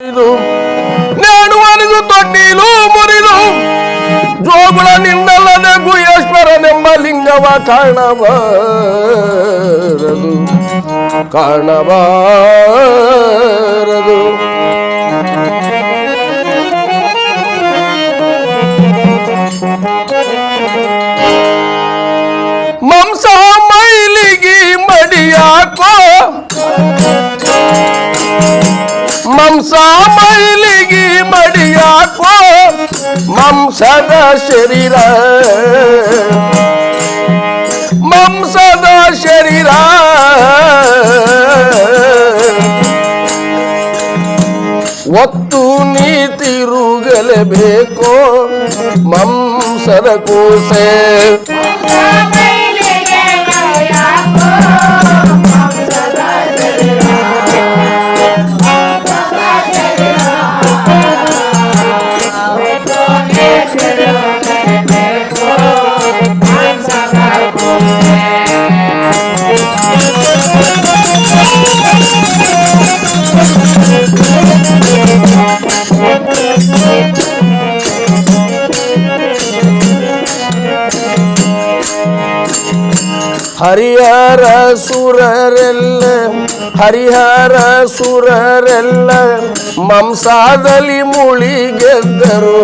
ಇದು. ನೇಣು ಅನಿದು ತೊಟ್ಟಿಲು ಮುರಿದು ಜೋಗುಳ ನಿನ್ನಲ್ಲದೆ ಗುಹೇಶ್ವರನೆಂಬ ಲಿಂಗವ ಕಾಣಬಾರದು. ಮಡಿಯಾಕೋ ಮಾಂಸದ ಶರೀರ. ಮಾಂಸದ ಶರೀರ. ಒತ್ತು ನೀ ತಿರುಗಲೇಬೇಕು ಮಾಂಸದ ಕೂಸೆ. ಹರಿಹರ ಸುರರೆಲ್ಲ ಹರಿಹರ ಸುರರೆಲ್ಲ ಮಾಂಸದಲ್ಲಿ ಮುಳಿಗೆದ್ದರು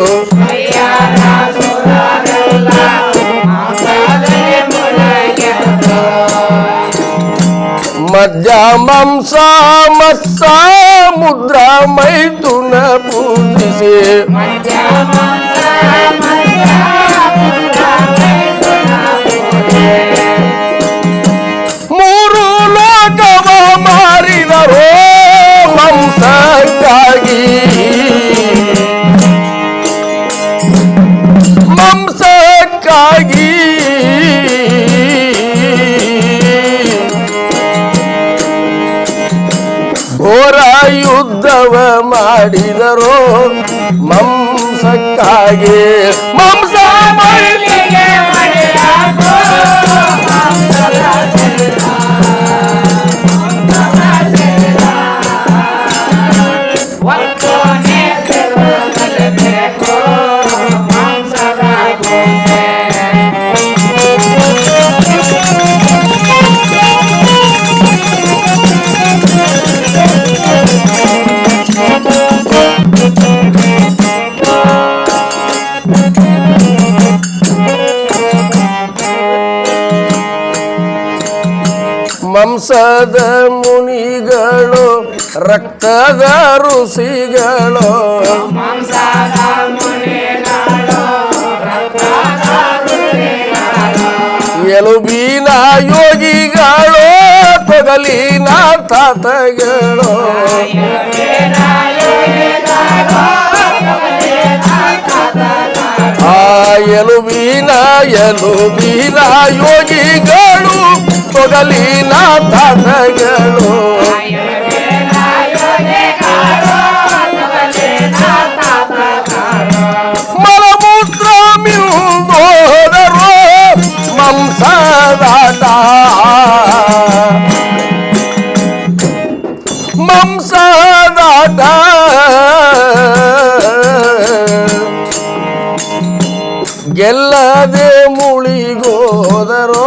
ಮಧ್ಯ ಮಾಂಸ ಮತ್ಸ ಮುದ್ರ ಮೈಥುನ ಪೂಜಿಸಿ. ಮಾಡಿದರು. ಮಾಂಸಕ್ಕಾಗಿ ಮಾಂಸದ ಮುನಿಗಳು ರಕ್ತದ ಋಷಿಗಳು ಎಲುಬಿನ ಯೋಗಿಗಳು ತೊಗಲಿನ ತಾತಗಳು ಆ ಎಲುಬಿನ ಎಲುಬಿನ ಯೋಗಿಗಳು ತೊಗಲಿನ ತಾತಗಳು ಮಲಮೂತ್ರ ಮಿಂದೋದರು ಮಾಂಸದಾಟ ಮಾಂಸದಾಟ ಗೆಲ್ಲದೆ ಮುಳಿಗೋದರು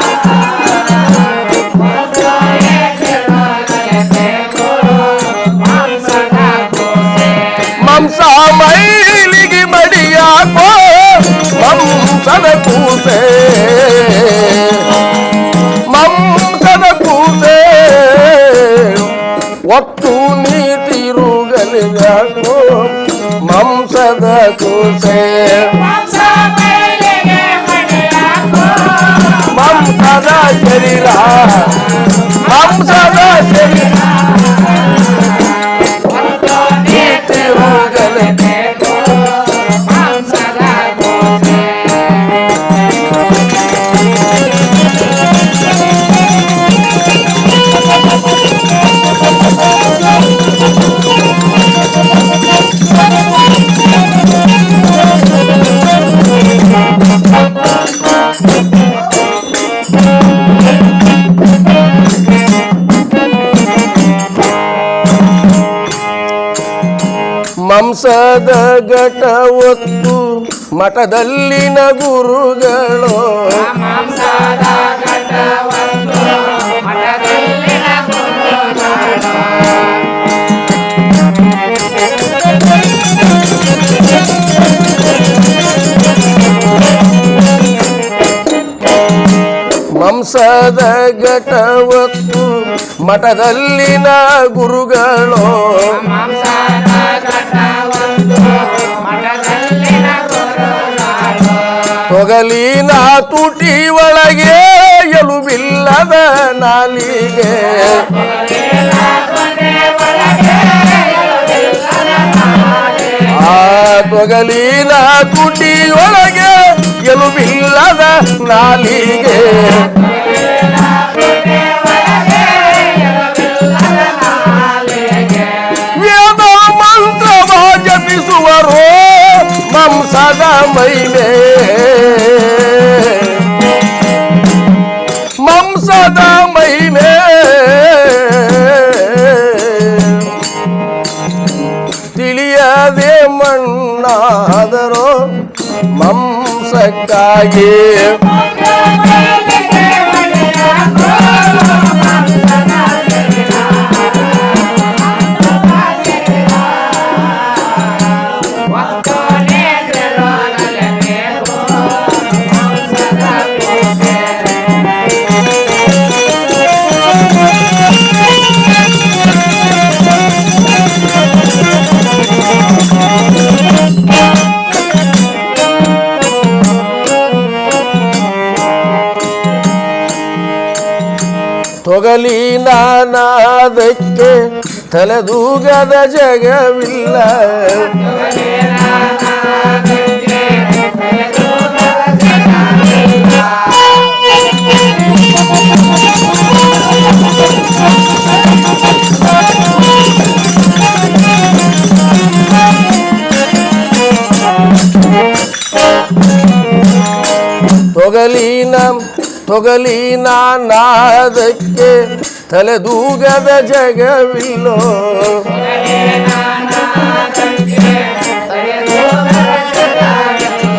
ಮಾಂಸದ ಕೂಸೆ ಮಾಂಸದ ಶರೀರ. ಮಾಂಸದ ಶರೀರ. ಮಾಂಸದ ಘಟ ಒತ್ತು ಮಠದಲ್ಲಿನ ಗುರುಗಳು ಮಾಂಸದ ಘಟವತ್ತು ಮಠದಲ್ಲಿನ ಗುರುಗಳು ತೊಗಲಿನ ತುಟಿ ಒಳಗೆ ಎಲುಬಿಲ್ಲದ ನಾಲಿಗೆ. ಆ ತೊಗಲಿನ ತುಟಿ ಒಳಗೆ ಎಲುಬಿಲ್ಲದ ನಾಲಿಗೆ. ಮಂತ್ರವ ಜಪಿಸುವರು ಮಂಸದ ಮಾಂಸದ I give. ನಾನಾದಕ್ಕೆ ತಲೆದೂಗದ ಜಗವಿಲ್ಲ ತೊಗಲಿನ ತೊಗಲಿನ ನಾದಕ್ಕೆ ತಲೆದೂಗದ ಜಗವಿಲ್ಲೋ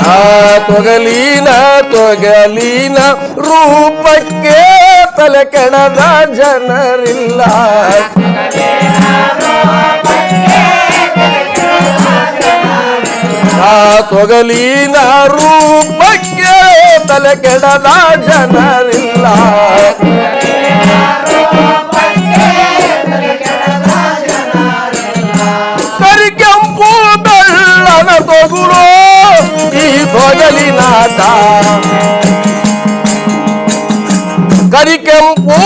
ಆ ತೊಗಲಿನ ತೊಗಲಿನ ರೂಪಕ್ಕೆ ತಲೆ ಕೆಡದ ಜನರಿಲ್ಲ. ಆ ತೊಗಲಿನ ರೂಪಕ್ಕೆ ತಲೆ ಕೆಡದ ಜನರಿಲ್ಲ. ಕರಿಕೆಂಪು ಬೆಳ್ಳನ ತೊಗುಳು ಈ ತೊಗಲಿನಾಟ ಕರಿಕೆಂಪು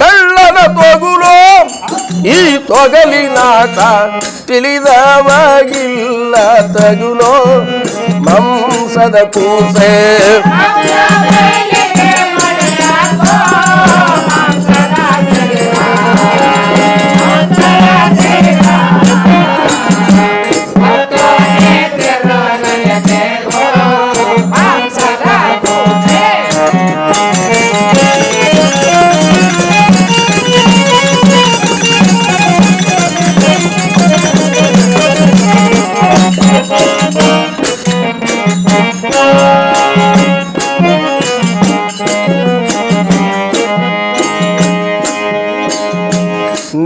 ಬೆಳ್ಳನ ತೊಗುಳು ಈ ತೊಗಲಿನಾಟ ತಿಳಿದವಾಗಿಲ್ಲ ತಗುಲೋ ಮಾಂಸದ ಕೂಸೆ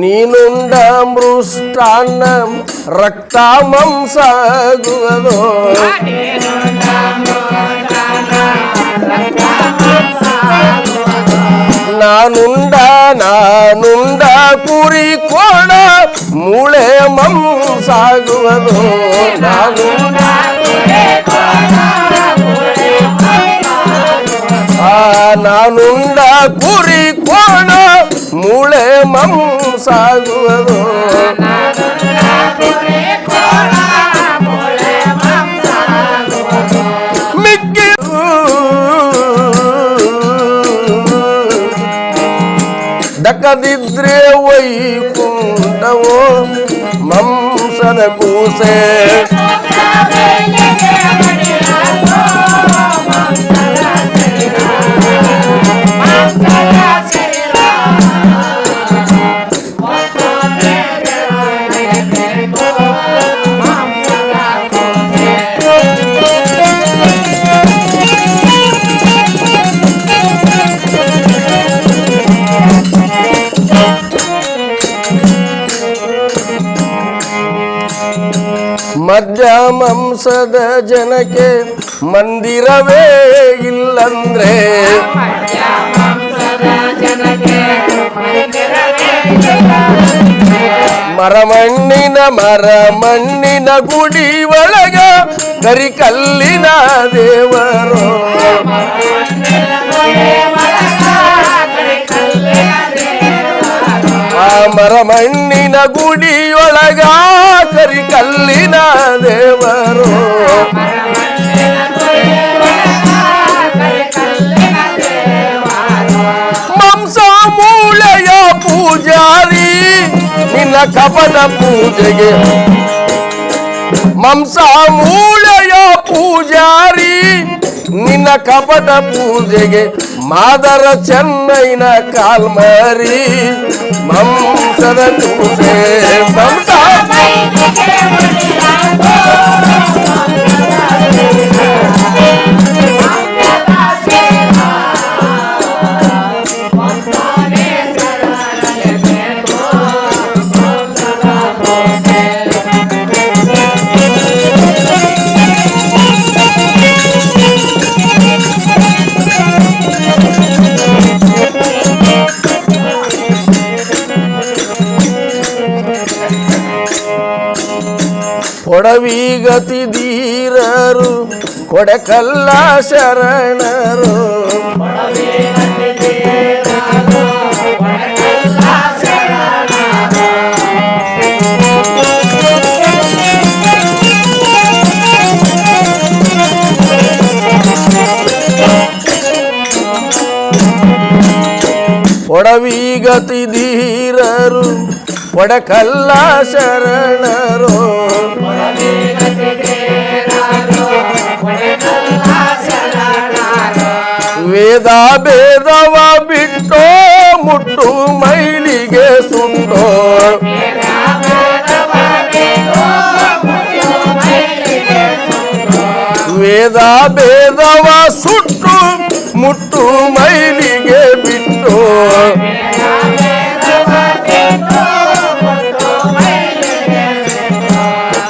ನೀನುಂಡ ಮೃಷ್ಟಾನ್ನ ರಕ್ತ ಮಾಂಸಾಗುವುದು ನಾನುಂಡ ನಾನುಂಡ ಕುರಿ ಕೋಣ ಮೂಳೆ ಮಾಂಸಾಗುವುದು ನಾನು ಆ ನಾನುಂಡ ಕುರಿ ಕೋಣ ಮೂಳೆ సాగువో దకదిద్రే వైకుంఠవో మంసన పూసే ಮಾಂಸದ ಜನಕ್ಕೆ ಮಂದಿರವೇ ಇಲ್ಲಂದ್ರೆ ಮರಮಣ್ಣಿನ. ಮರಮಣ್ಣಿನ ಮರ ಮಣ್ಣಿನ ಗುಡಿ ಒಳಗ ಕರಿಕಲ್ಲಿನ ದೇವರು ಆ ಮರಮಣ್ಣಿನ ಗುಡಿಯೊಳಗ ಕರಿಕಲ್ಲಿನ ದೇವರು. ಮಾಂಸ ಮೂಳೆಯ ಪೂಜಾರಿ, ನಿನ್ನ ಕಪಟ ಪೂಜೆಗೆ. ಮಾಂಸ ಮೂಳೆಯ ಪೂಜಾರಿ, ನಿನ್ನ ಕಪಟ ಪೂಜೆಗೆ. ಮಾದರ ಚೆನ್ನೈನ ಕಾಲ್ಮರಿ चर तू से ममता ಕೊಡಕಲ್ಲ ಶರಣರು. ಒಡವಿಗತಿ ಧೀರರು ಒಡಕಲ್ಲ ಶರಣರು. ವೇದ ಭೇದವ ಬಿಟ್ಟೋ ಮುಟ್ಟು ಮೈಲಿಗೆ ಸುಟ್ಟೋ ವೇದ ಭೇದವ ಸುಟ್ಟು ಮುಟ್ಟು ಮೈಲಿಗೆ ಬಿಟ್ಟು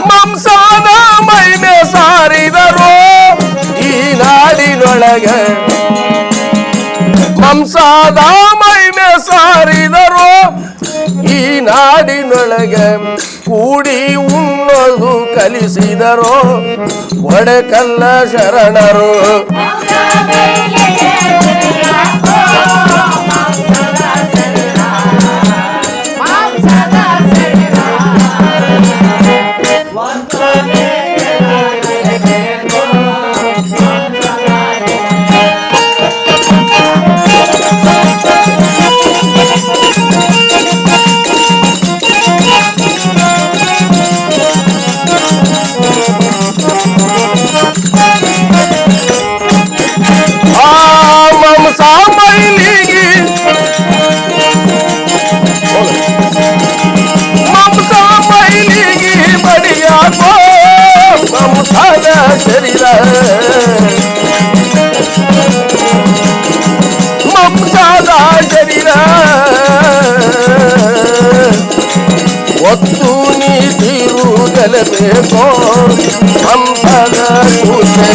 ಮಾಂಸದ ಮೈಮೆ ಸಾರಿದರು ಈ ನಾಡಿನೊಳಗೆ ಮಾಂಸದ ಮೈಮೆ ಸಾರಿದರು. ಈ ನಾಡಿನೊಳಗೆ ಕೂಡಿ ಉಣ್ಣೋದು ಕಲಿಸಿದರು. ಒಡೆಕಲ್ಲ ಶರಣರು. ಒತ್ತು ನೀತಿರುವುದಲೇಬೇಕೋ ಹಂಪದ ಕೂಸೆ